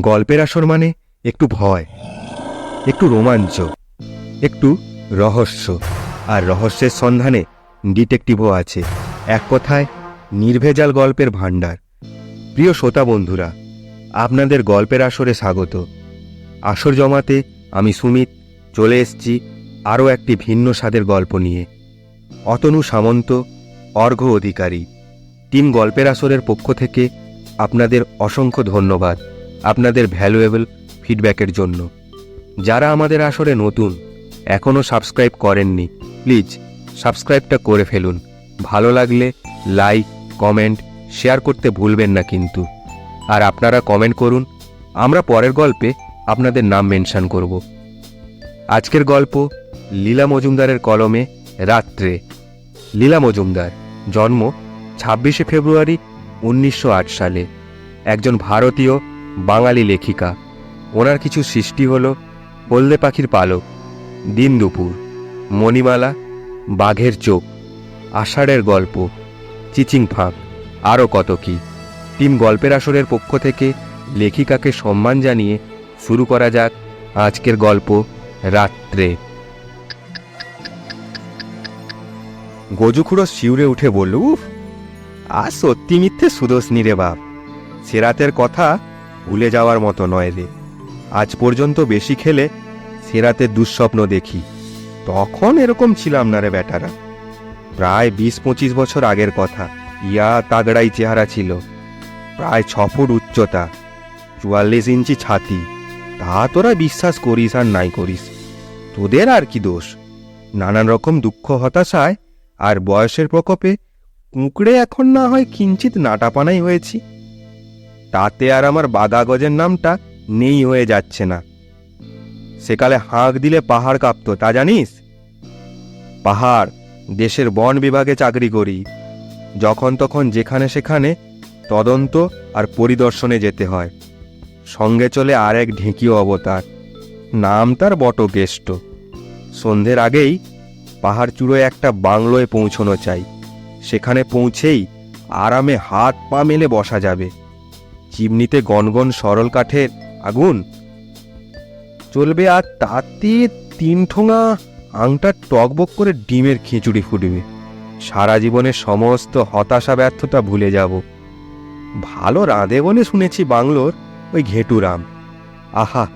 গল্পের আসর মানে একটু ভয়, একটু রোমাঞ্চ, একটু রহস্য। আর রহস্যের সন্ধানে ডিটেকটিভও আছে, এক কথায় নির্ভেজাল গল্পের ভাণ্ডার। প্রিয় শ্রোতা বন্ধুরা, আপনাদের গল্পের আসরে স্বাগত। আসর জমাতে আমি সুমিত, চলে এসেছি আরও একটি ভিন্ন স্বাদের গল্প নিয়ে। অতনু সামন্ত অর্ঘ্য অধিকারী। টিম গল্পের আসরের পক্ষ থেকে আপনাদের অসংখ্য ধন্যবাদ। আপনাদের ভ্যালুয়েবল ফিডব্যাকের জন্য। যারা আমাদের আসরে নতুন এখনও সাবস্ক্রাইব করেননি প্লিজ সাবস্ক্রাইবটা করে ফেলুন। ভালো লাগলে লাইক কমেন্ট শেয়ার করতে ভুলবেন না কিন্তু। আর আপনারা কমেন্ট করুন, আমরা পরের গল্পে আপনাদের নাম মেনশন করব। আজকের গল্প লীলা মজুমদারের কলমে রাত্রে। লীলা মজুমদার, জন্ম ছাব্বিশে ফেব্রুয়ারি উনিশশো আট সালে। একজন ভারতীয় বাঙালি লেখিকা। ওনার কিছু সৃষ্টি হল হলদে পাখির পালক, দিন দুপুর, মণিমালা, বাঘের চোখ, আষাঢ়ের গল্প, চিচিং ফাঁক, আরও কত কি। টিম গল্পের আসরের পক্ষ থেকে লেখিকাকে সম্মান জানিয়ে শুরু করা যাক আজকের গল্প রাত্রে। গজুখুড়ো শিউরে উঠে বলল, উফ আর সত্যি মিথ্যে সুদোষনি রে বাপ। সেরাতের কথা ভুলে যাওয়ার মতো নয় রে। আজ পর্যন্ত বেশি খেলে সেরাতের দুঃস্বপ্ন দেখি। তখন এরকম ছিলাম না রে বেটারা। প্রায় বিশ পঁচিশ বছর আগের কথা। ইয়া তাগড়াই চেহারা ছিল। প্রায় ছ ফুট উচ্চতা, চুয়াল্লিশ ইঞ্চি ছাতি। তা তোরা বিশ্বাস করিস আর নাই করিস। তোদের আর কি দোষ? নানান রকম দুঃখ, হতাশায় আর বয়সের প্রকোপে কুঁকড়ে এখন না হয় কিঞ্চিত নাটাপানাই হয়েছি। তাতে আর আমার বাদাগজের নামটা নেই হয়ে যাচ্ছে না। সেকালে হাঁক দিলে পাহাড় কাঁপতো, তা জানিস? পাহাড়, দেশের বন বিভাগে চাকরি করি। যখন তখন যেখানে সেখানে তদন্ত আর পরিদর্শনে যেতে হয়। সঙ্গে চলে আর এক ঢেঁকিও অবতার। নাম তার বটকেষ্ট সন্ধ্যের আগেই পাহাড় চূড়োয় একটা বাংলোয় পৌঁছনো চাই। সেখানে পৌঁছেই আরামে হাত পা মেলে বসা যাবে। চিমনিতে গনগন সরল কাঠের আগুন। চলবে আর তাতে তিন ঠোঙা আংটা টকবক করে ডিমের খিচুড়ি ফুটবে। সারা জীবনের সমস্ত হতাশা ব্যর্থতা ভুলে যাব। ভালো রাঁধে বলে শুনেছি বাংলোর ওই ঘেটুরাম আহা,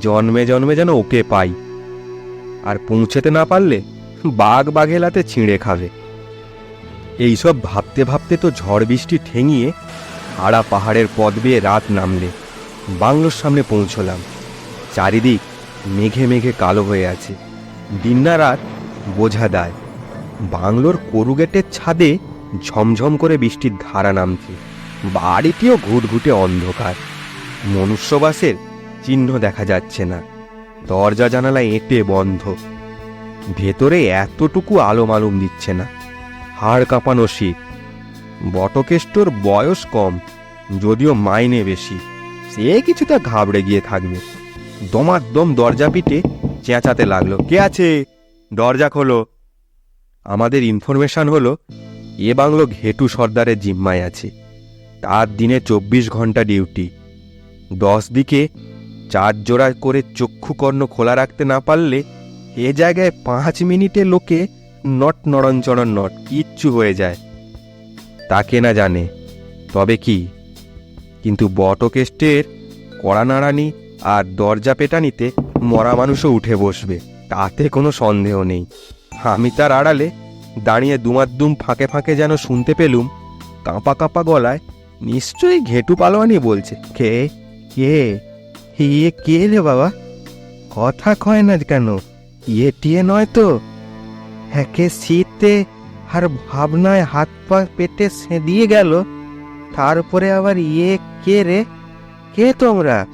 জন্মে জন্মে যেন ওকে পাই। আর পৌঁছেতে না পারলে বাঘ বাঘেলাতে ছিঁড়ে খাবে। এইসব ভাবতে ভাবতে তো ঝড় বৃষ্টি ঠেঙিয়ে আড়া পাহাড়ের পথ বেয়ে রাত নামলে। বাংলোর সামনে পৌঁছলাম। চারিদিক মেঘে মেঘে কালো হয়ে আছে। দিন না রাত বোঝা দেয়। বাংলোর করুগেটের ছাদে ঝমঝম করে বৃষ্টির ধারা নামছে। বাড়িটিও ঘুটঘুটে অন্ধকার। মনুষ্যবাসের চিহ্ন দেখা যাচ্ছে না। দরজা জানালা এঁটে বন্ধ। ভেতরে এতটুকু আলো মালুম দিচ্ছে না। হাড় কাঁপানো শীত। বটকেষ্টর বয়স কম, যদিও মাইনে বেশি। সে কিছুটা ঘাবড়ে গিয়ে থাকবে। দমাদম দরজা পিটে চেঁচাতে লাগল। কে আছে? দরজা খোলো। আমাদের ইনফরমেশন হলো, এ বাংলো ঘেটু সর্দারের জিম্মায় আছে। তার দিনে চব্বিশ ঘণ্টা ডিউটি। দশ দিকে চার জোড়া করে চক্ষুকর্ণ খোলা রাখতে না পারলে এ জায়গায় পাঁচ মিনিটে লোকে নট নড়নচড়ন নট, কিচ্ছু হয়ে যায়। তাকে না জানে। তবে কি? কিন্তু বটকেস্টের কড়া নাড়ানি আর দরজা পেটানিতে মরা মানুষও উঠে বসবে, তাতে কোনো সন্দেহ নেই। আমি তার আড়ালে দাঁড়িয়ে দুমাদ্দুম ফাঁকে ফাঁকে যেন শুনতে পেলুম, কাঁপা কাঁপা গলায়, নিশ্চয়ই ঘেটু পালোয়ানি বলছে। কে? কে? ইয়ে কে রে বাবা? কথা কয় না কেন? ইয়ে টিয়ে নয় তো? একে শীতে আর ভাবনায় হাত পা পেটে সেঁদিয়ে গেল। তারপরে আবার ইয়ে কে রে? কে তোমরা?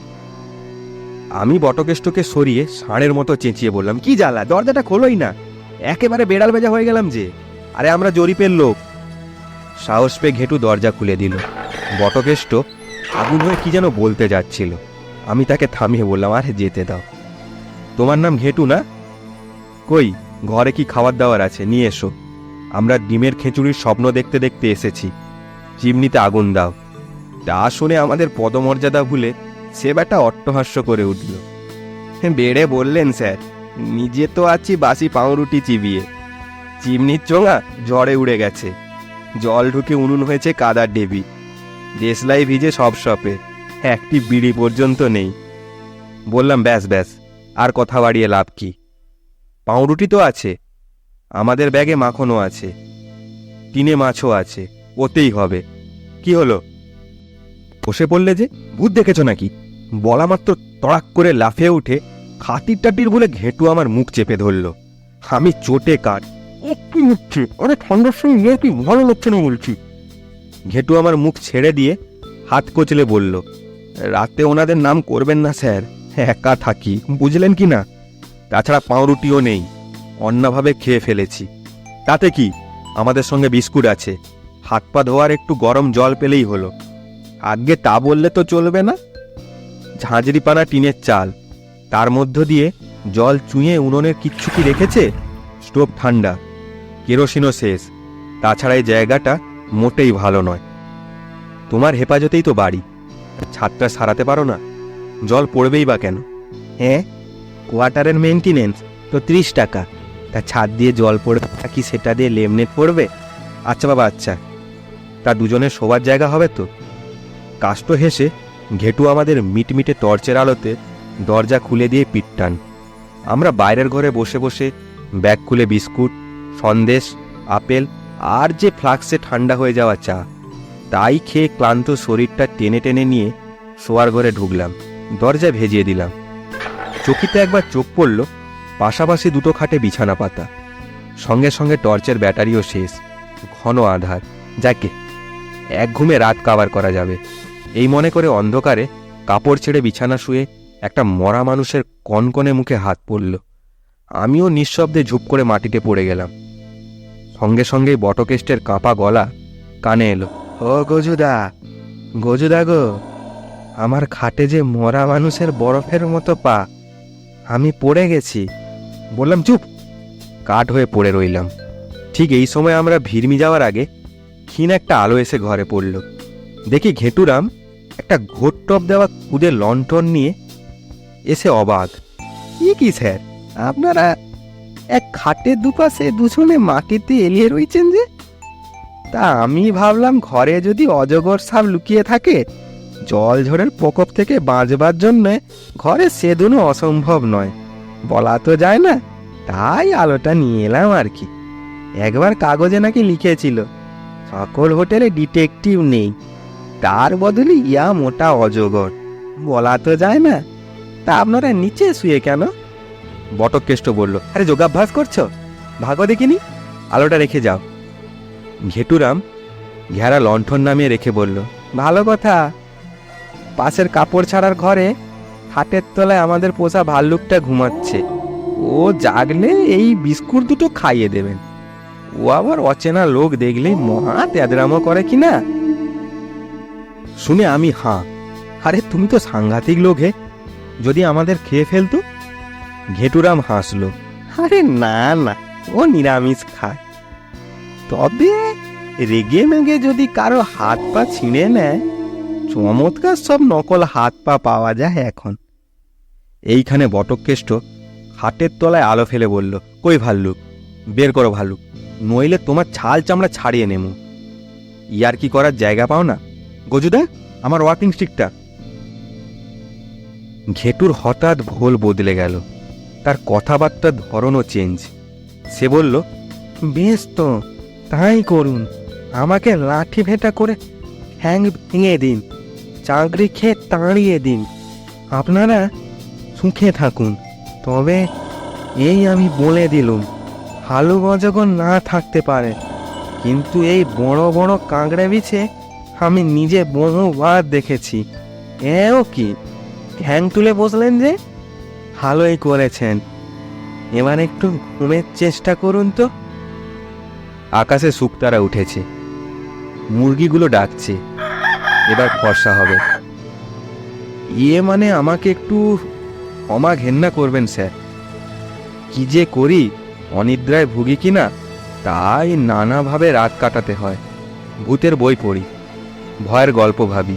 আমি বটকেষ্টকে সরিয়ে ষাঁড়ের মতো চেঁচিয়ে বললাম, কি জ্বালা, দরজাটা খোলোই না। একেবারে বেড়াল বেজা হয়ে গেলাম যে। আরে আমরা জরিপের লোক। সাহস পেয়ে ঘেটু দরজা খুলে দিল। বটকেষ্ট আগুন হয়ে কি যেন বলতে যাচ্ছিল। আমি তাকে থামিয়ে বললাম, আরে যেতে দাও। তোমার নাম ঘেটু না? কই, ঘরে কি খাবার দাবার আছে? নিয়ে এসো। আমরা ডিমের খিচুড়ির স্বপ্ন দেখতে দেখতে এসেছি। চিমনিতে আগুন দাও। তা শুনে আমাদের পদমর্যাদা ভুলে সে ব্যাটা অট্টহাস্য করে উঠল। বেড়ে বললেন, স্যার, নিজে তো আছি বাসি পাউরুটি চিবিয়ে। চিমনির চোঙা ঝড়ে উড়ে গেছে। জল ঢুকে উনুন হয়েছে কাদার ডেবি। দেশলাই ভিজে সব সপে। একটি বিড়ি পর্যন্ত নেই। বললাম, ব্যাস ব্যাস, আর কথা বাড়িয়ে লাভ কি? পাউরুটি তো আছে। আমাদের ব্যাগে মাখনও আছে, টিনে মাছও আছে, ওতেই হবে। কি হলো? বসে পড়লে যে? ভূত দেখেছ নাকি? বলা মাত্র তড়াক করে লাফিয়ে উঠে খাতির টাটির বলে ঘেঁটু আমার মুখ চেপে ধরল। আমি চোটে কাট কি হচ্ছে? আরে ঠান্ডার সময় ইয়ে কি ভালো লাগছে না বলছি। ঘেটু আমার মুখ ছেড়ে দিয়ে হাত কচলে বলল, রাতে ওনাদের নাম করবেন না, স্যার। একা থাকি, বুঝলেন কি না? তাছাড়া পাউরুটিও নেই। অন্যভাবে খেয়ে ফেলেছি। তাতে কি? আমাদের সঙ্গে বিস্কুট আছে। হাত পা ধোয়ার একটু গরম জল পেলেই হলো। আগে তা বললে তো চলবে না? ঝাঁঝরিপানা টিনের চাল। তার মধ্য দিয়ে জল চুঁয়ে উনুনের কিচ্ছু কি রেখেছে? স্টোভ ঠান্ডা। কেরোসিনও শেষ। তাছাড়া এই জায়গাটা মোটেই ভালো নয়। তোমার হেফাজতেই তো বাড়ি। ছাদটা সারাতে পারো না? জল পড়বেই বা কেন? হ্যাঁ? কোয়ার্টারের মেনটেনেন্স তো ত্রিশ টাকা। তা ছাদ দিয়ে জল পড়বে কি সেটা দিয়ে লেমনেট পড়বে? আচ্ছা বাবা আচ্ছা। তা দুজনের শোবার জায়গা হবে তো? কাষ্ট হেসে ঘেটু আমাদের মিটমিটে টর্চের আলোতে দরজা খুলে দিয়ে পিটটান আমরা বাইরের ঘরে বসে বসে ব্যাগ খুলে বিস্কুট, সন্দেশ, আপেল আর যে ফ্লাক্সে ঠান্ডা হয়ে যাওয়া চা, তাই খেয়ে ক্লান্ত শরীরটা টেনে টেনে নিয়ে শোয়ার ঘরে ঢুকলাম। দরজা ভেজিয়ে দিলাম। চকিতে একবার চোখ পড়ল পাশাপাশি দুটো খাটে বিছানা পাতা। সঙ্গে সঙ্গে টর্চের ব্যাটারিও শেষ, ঘন আধার। যাকে এক ঘুমে রাত কাবার করা যাবে। এই মনে করে অন্ধকারে কাপড় ছেড়ে বিছানা শুয়ে একটা মরা মানুষের কনকনে মুখে হাত পড়ল। আমিও নিঃশব্দে ঝুপ করে মাটিতে পড়ে গেলাম। সঙ্গে সঙ্গেই বটকেষ্টের কাঁপা গলা কানে এলো, ও গজুদা গজুদা গো, আমার খাটে যে মরা মানুষের বরফের মতো পা, আমি পড়ে গেছি। বললাম, চুপ। কাঠ হয়ে পড়ে রইলাম। ঠিক এই সময় আমরা ভিড়মি যাওয়ার আগে ক্ষীণ একটা আলো এসে ঘরে পড়ল। দেখি ঘেটুরাম একটা ঘোরটপ দেওয়া কুদে লন্ঠন নিয়ে এসে অবাক। কি কি স্যার, আপনারা এক খাটের দুপাশে দুজনে মাটিতে এলিয়ে রয়েছেন যে? তা আমি ভাবলাম, ঘরে যদি অজগর সাপ লুকিয়ে থাকে, জল ঝড়ের প্রকোপ থেকে বাঁচবার জন্য ঘরে সেদুনো অসম্ভব নয়। বলা তো যায় না, তাই আলোটা নিয়ে এলাম আর কি। একবার কাগজে নাকি লিখেছিল, সকল হোটেলে ডিটেকটিভ নেই, তার বদলে ইয়া মোটা অজগর, বলা তো যায় না, তা আপনারা নিচে শুয়ে কেন? বটকেষ্ট বলল, আরে যোগাভ্যাস করছ? ভাগো দেখিনি? আলোটা রেখে যাও। ঘেটুরাম ঘেরা লণ্ঠন নামিয়ে রেখে বলল, ভালো কথা, পাশের কাপড় ছাড়ার ঘরে হাটের তলায় আমাদের পোষা ভাল্লুকটা ঘুমাচ্ছে। ও জাগলে এই বিস্কুট দুটো খাইয়ে দেবেন। ও আবার অচেনা লোক দেখলেই মহা তেদরামো করে কি না শুনে আমি হাঁ। আরে, তুমি তো সাংঘাতিক লোক হে। যদি আমাদের খেয়ে ফেলতো? ঘেটুরাম হাসলো। আরে না না, ও নিরামিষ খায়। তবে রেগে মেগে যদি কারও হাত পা ছিঁড়ে নেয়, চমৎকার সব নকল হাত পা পাওয়া যায় এখন। এইখানে বটকেষ্ট হাটের তলায় আলো ফেলে বলল, কই ভাল্লুক, বের করো ভাল্লুক, নইলে তোমার ছাল চামড়া ছাড়িয়ে নেমু। ইয়ার কি করার জায়গা পাও না? গজুদা, আমার ওয়াকিং স্টিকটা। ঘেটুর হঠাৎ ভোল বদলে গেল, তার কথাবার্তার ধরনও চেঞ্জ। সে বলল, বেশ তো, তাই করুন, আমাকে লাঠি ভেটা করে হ্যাং ভেঙে দিন, চাকরি খেয়ে তাড়িয়ে দিন। আপনারা সুখে থাকুন। তবে এই আমি বলে দিলুম, হালু গজগর না থাকতে পারে। কিন্তু এই বড় বড় কাঁকড়ে বিছে আমি নিজে বহুবার দেখেছি। এও কি? ঠ্যাং তুলে বসলেন যে? ভালোই করেছেন। এবার একটু ঘুমের চেষ্টা করুন তো। আকাশে শুকতারা উঠেছে। মুরগিগুলো ডাকছে। এবার ফর্সা হবে। ইয়ে মানে আমাকে একটু ক্ষমা ঘেন্না করবেন, স্যার। কি যে করি, অনিদ্রায় ভুগি কি না, তাই নানাভাবে রাত কাটাতে হয়। ভূতের বই পড়ি, ভয়ের গল্প ভাবি।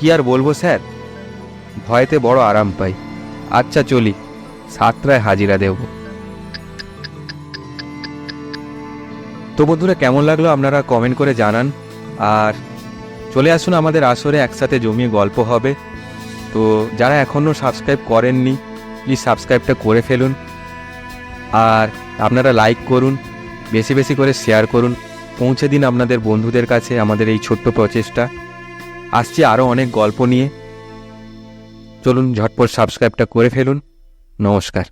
কি আর বলব, স্যার? ভয়েতে বড় আরাম পাই। আচ্ছা চলি সাতটায় হাজিরা দেব। তো বন্ধুরা, কেমন লাগল আপনারা কমেন্ট করে জানান। আর চলে আসুন আমাদের আসরে, একসাথে জমিয়ে গল্প হবে। তো যারা এখনও সাবস্ক্রাইব করেননি প্লিজ সাবস্ক্রাইবটা করে ফেলুন। আর আপনারা লাইক করুন, বেশি বেশি করে শেয়ার করুন। পৌঁছে দিন আপনাদের বন্ধুদের কাছে আমাদের এই ছোট্ট প্রচেষ্টা। আসছি আরও অনেক গল্প নিয়ে। চলুন ঝটপট সাবস্ক্রাইবটা করে ফেলুন। নমস্কার।